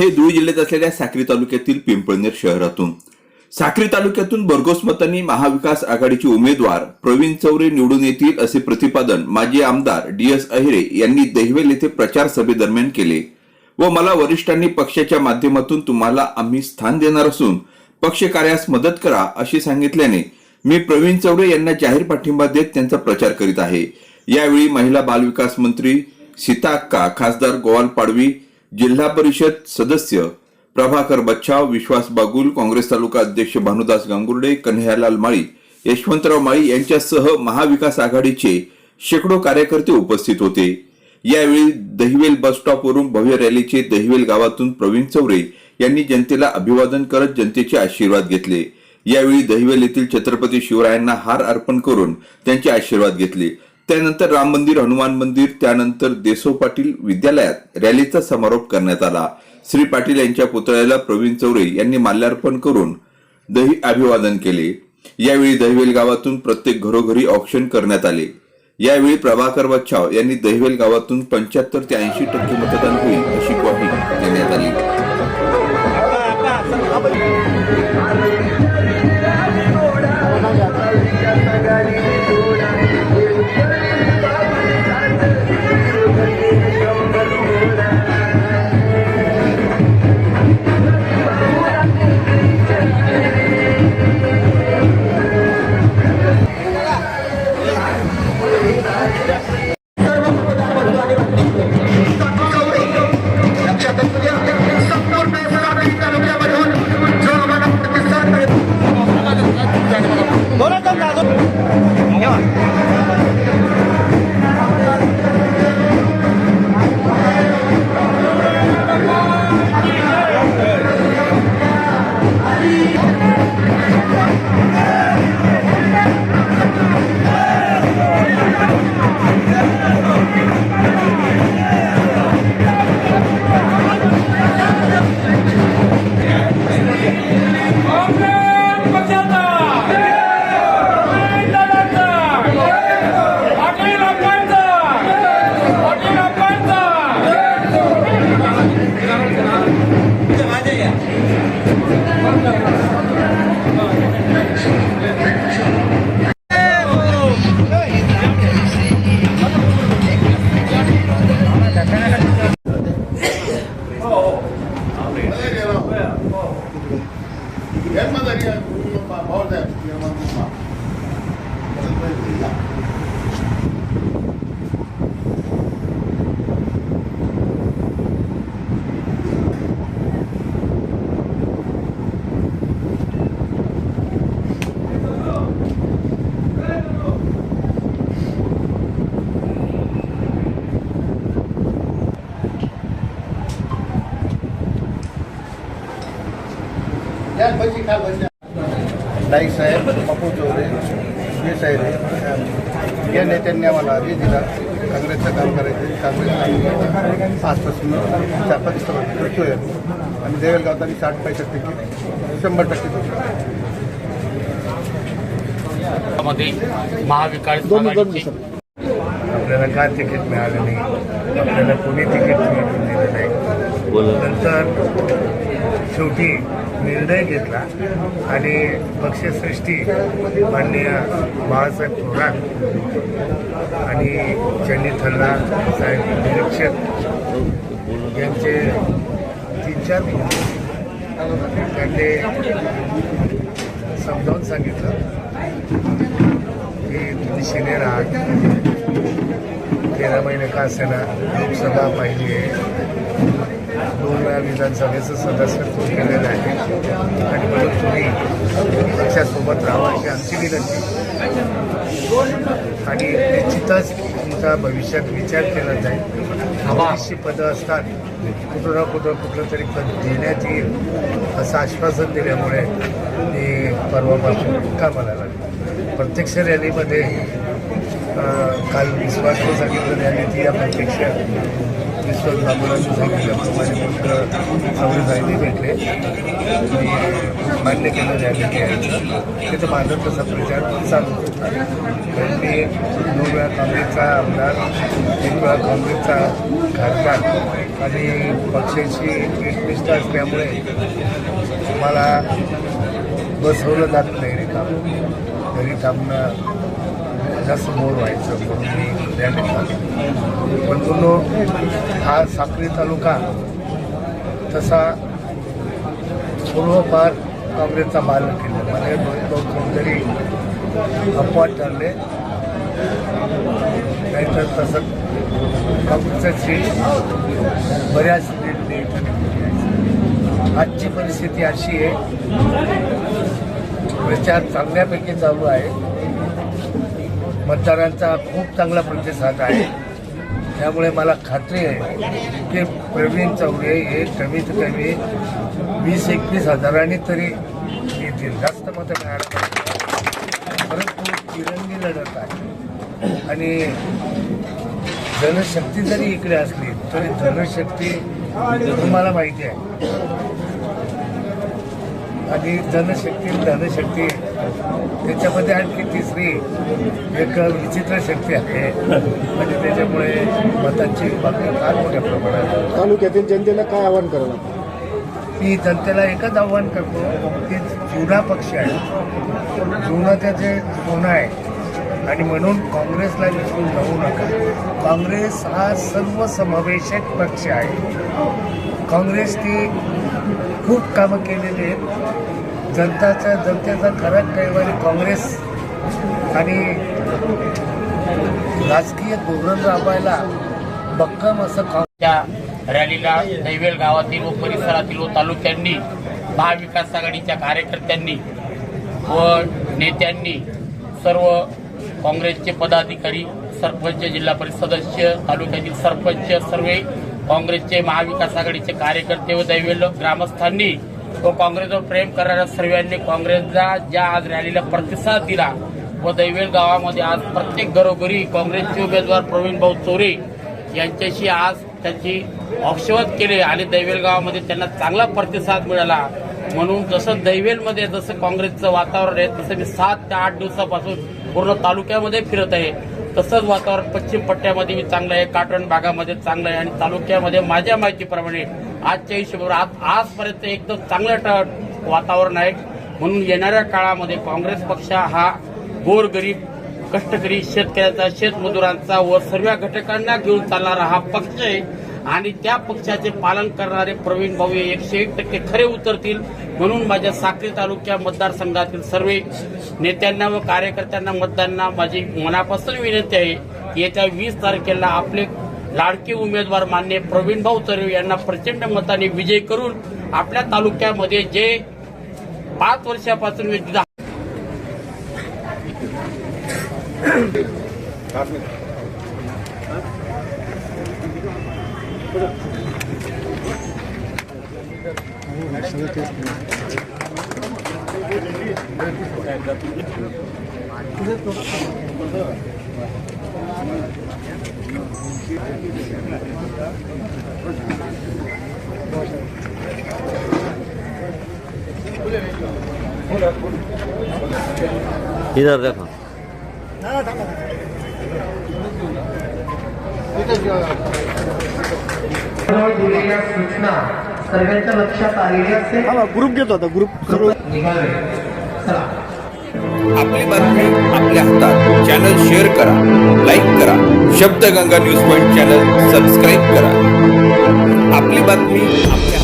आहे धुळे जिल्ह्यात असलेल्या साक्री तालुक्यातील पिंपळनेर शहरातून. साक्री तालुक्यातून भरघोस मतांनी महाविकास आघाडीचे उमेदवार प्रवीण चौरे निवडून येतील असे प्रतिपादन माजी आमदार डी एस अहिरे यांनी दहिवेल येथे प्रचार सभेदरम्यान केले. व मला वरिष्ठांनी पक्षाच्या माध्यमातून तुम्हाला आम्ही स्थान देणार असून पक्ष कार्यास मदत करा असे सांगितल्याने मी प्रवीण चौरे यांना जाहीर पाठिंबा देत त्यांचा प्रचार करीत आहे. यावेळी महिला बालविकास मंत्री सीता अक्का खासदार गोवाल पाडवी जिल्हा परिषद सदस्य प्रभाकर बच्छाव विश्वास बागुल काँग्रेस तालुका अध्यक्ष भानुदास गांगुर्डे कन्हैयालाल माळी यशवंतराव माळी यांच्यासह महाविकास आघाडीचे शेकडो कार्यकर्ते उपस्थित होते. यावेळी दहिवेल बस स्टॉपवरून भव्य रॅलीचे दहिवेल गावातून प्रवीण चौरे यांनी जनतेला अभिवादन करत जनतेचे आशीर्वाद घेतले. यावेळी दहिवेल येथील छत्रपती शिवरायांना हार अर्पण करून त्यांचे आशीर्वाद घेतले. त्यानंतर राम मंदिर हनुमान मंदिर त्यानंतर देसो पाटील विद्यालयात रॅलीचा समारोप करण्यात आला. श्री पाटील यांच्या पुतळ्याला प्रवीण चौरे यांनी माल्यार्पण करून दही अभिवादन केले. यावेळी दहिवेल गावातून प्रत्येक घरोघरी ऑप्शन करण्यात आले. यावेळी प्रभाकर बच्छाव यांनी दहिवेल गावातून पंच्याहत्तर ते ऐंशी टक्के मतदान होईल अशी ग्वाही देण्यात आली. Congress Hermano, daría un papá, ahora, mi hermano, papá. Naik साहेब पप्पू चौरे हे साहेब. या नेत्यांनी आम्हाला आधी दिला. काँग्रेसचं काम करायचं काँग्रेस आजपासून चार पाच करतोय आणि देवेल गावात आम्ही साठ पैसष्ट टक्के शंभर टक्के महाविकास आपल्याला का तिकीट मिळालं नाही? आपल्याला कोणी तिकीट मिळून दिलं नाही? नंतर शेवटी निर्णय घेतला आणि पक्षश्रेष्ठी माननीय बाळासाहेब थोरात आणि चंडी थल्ला साहेब निरीक्षक यांचे तीन चार त्यांनी समजावून सांगितलं की तुम्ही सिनियर आहात. तेरा महिने का असेना लोकसभा पाहिली आहे. दोन वेळा विधानसभेचं सदस्यत्व केलेलं आहे. आणि म्हणून तुम्ही पक्षासोबत राहा अशी आमची विनंती. आणि निश्चितच तुमचा भविष्यात विचार केला जाईल. बरीचशी पदं असतात. कुठं ना कुठं कुठलं तरी पद देण्यात येईल असं आश्वासन दिल्यामुळे मी परवापासून कामाला लागलो? प्रत्यक्ष रॅलीमध्ये काल विश्वासने सांगितलं रॅली ती या प्रत्यक्ष विश्वास बाबुरांनी सांगितल्याप्रमाणे मित्र चौरे साहेबही भेटले आणि मान्य केलं रॅली यायचं तिथं माझा तसा प्रचार चालू होता कारण मी दोन वेळा काँग्रेसचा आमदार एक वेळा काँग्रेसचा खासदार आणि पक्षाची एकनिष्ठ असल्यामुळे मला बसवलं जात नाही रे काम. घरी थांबणं. जास्त मोर व्हायचं म्हणून मी रॅली पण पुन्हा हा साक्री तालुका तसा पूर्वपार काँग्रेसचा बाल केला. म्हणजे दोन कोणतरी अपवाद ठरले नाहीतर तसं काँग्रेसची सीट बऱ्याच आजची परिस्थिती अशी आहे प्रचार चांगल्यापैकी चालू आहे. मतदारांचा खूप चांगला प्रतिसाद आहे. त्यामुळे मला खात्री आहे की प्रवीण चौरे हे कमीत कमी वीस एकवीस हजारांनी तरी येतील. जास्त मतं मिळायला पाहिजे परंतु तिरंगी लढत आहे. आणि जनशक्ती जरी इकडे असली तरी जनशक्ती तुम्हाला माहिती आहे. आणि जनशक्ती धनशक्ती त्याच्यामध्ये आणखी तिसरी एक विचित्र शक्ती आहे. आणि त्याच्यामुळे मतांची बातमी फार मोठ्या प्रमाणात. तालुक्यातील जनतेला काय आवाहन करावं? मी जनतेला एकच आव्हान करतो की जुना पक्ष आहे. जुनं त्याचे जुनं आहे. आणि म्हणून काँग्रेसला विसरून जाऊ नका. काँग्रेस हा सर्वसमावेशक पक्ष आहे. काँग्रेसने खूप कामं केलेली आहेत. जनताचा जनतेचा खरा कैवारी काँग्रेस आणि राजकीय धोरण राबायला भक्कम असं त्या रॅलीला दैवेल गावातील व परिसरातील व तालुक्यांनी महाविकास आघाडीच्या कार्यकर्त्यांनी व नेत्यांनी सर्व काँग्रेसचे पदाधिकारी सरपंच जिल्हा परिषद सदस्य तालुक्यातील सरपंच सर्व काँग्रेसचे महाविकास आघाडीचे कार्यकर्ते व दैवेल ग्रामस्थांनी व काँग्रेसवर प्रेम करणाऱ्या सर्वांनी काँग्रेसला ज्या आज रॅलीला प्रतिसाद दिला व दैवेल गावामध्ये आज प्रत्येक घरोघरी काँग्रेसचे उमेदवार प्रवीण भाऊ चोरे यांच्याशी आज त्यांची औक्षवत केले आणि दैवेल गावामध्ये त्यांना चांगला प्रतिसाद मिळाला. म्हणून जसं दैवेलमध्ये जसं काँग्रेसचं वातावरण आहे तसं मी सात ते आठ दिवसापासून पूर्ण तालुक्यामध्ये फिरत आहे. तसंच वातावरण पश्चिम पट्ट्यामध्ये मी चांगलं आहे काटण भागामध्ये चांगलं आहे आणि तालुक्यामध्ये माझ्या माहितीप्रमाणे आजच्या हिशोबावर आज आजपर्यंत एकदम चांगलं ट- वातावरण आहे. म्हणून येणाऱ्या काळामध्ये काँग्रेस पक्ष हा गोरगरीब कष्टकरी शेतकऱ्याचा शेतमजुरांचा व सर्व घटकांना घेऊन चालणारा हा पक्ष आहे. आणि त्या पक्षाचे पालन करणारे प्रवीण भाऊ हे एकशे एक टक्के खरे उतरतील म्हणून माझ्या साक्री तालुक्या मतदारसंघातील सर्व नेत्यांना व कार्यकर्त्यांना मतदारांना माझी मनापासून विनंती आहे की येत्या वीस तारखेला आपले लाडके उमेदवार मान्य प्रवीण भाऊ चरवे यांना प्रचंड मताने विजय करून आपल्या तालुक्यामध्ये जे पाच वर्षापासून इधर देखो। दिलेल्या सूचना सर्वांच्या लक्षात आलेल्या ग्रुप घेतो आता ग्रुप सर्व चला आपली बातमी आपल्या हातात. चॅनल शेअर करा लाईक करा. Shabdaganga news point channel subscribe करा. आपली बातमी आपल्या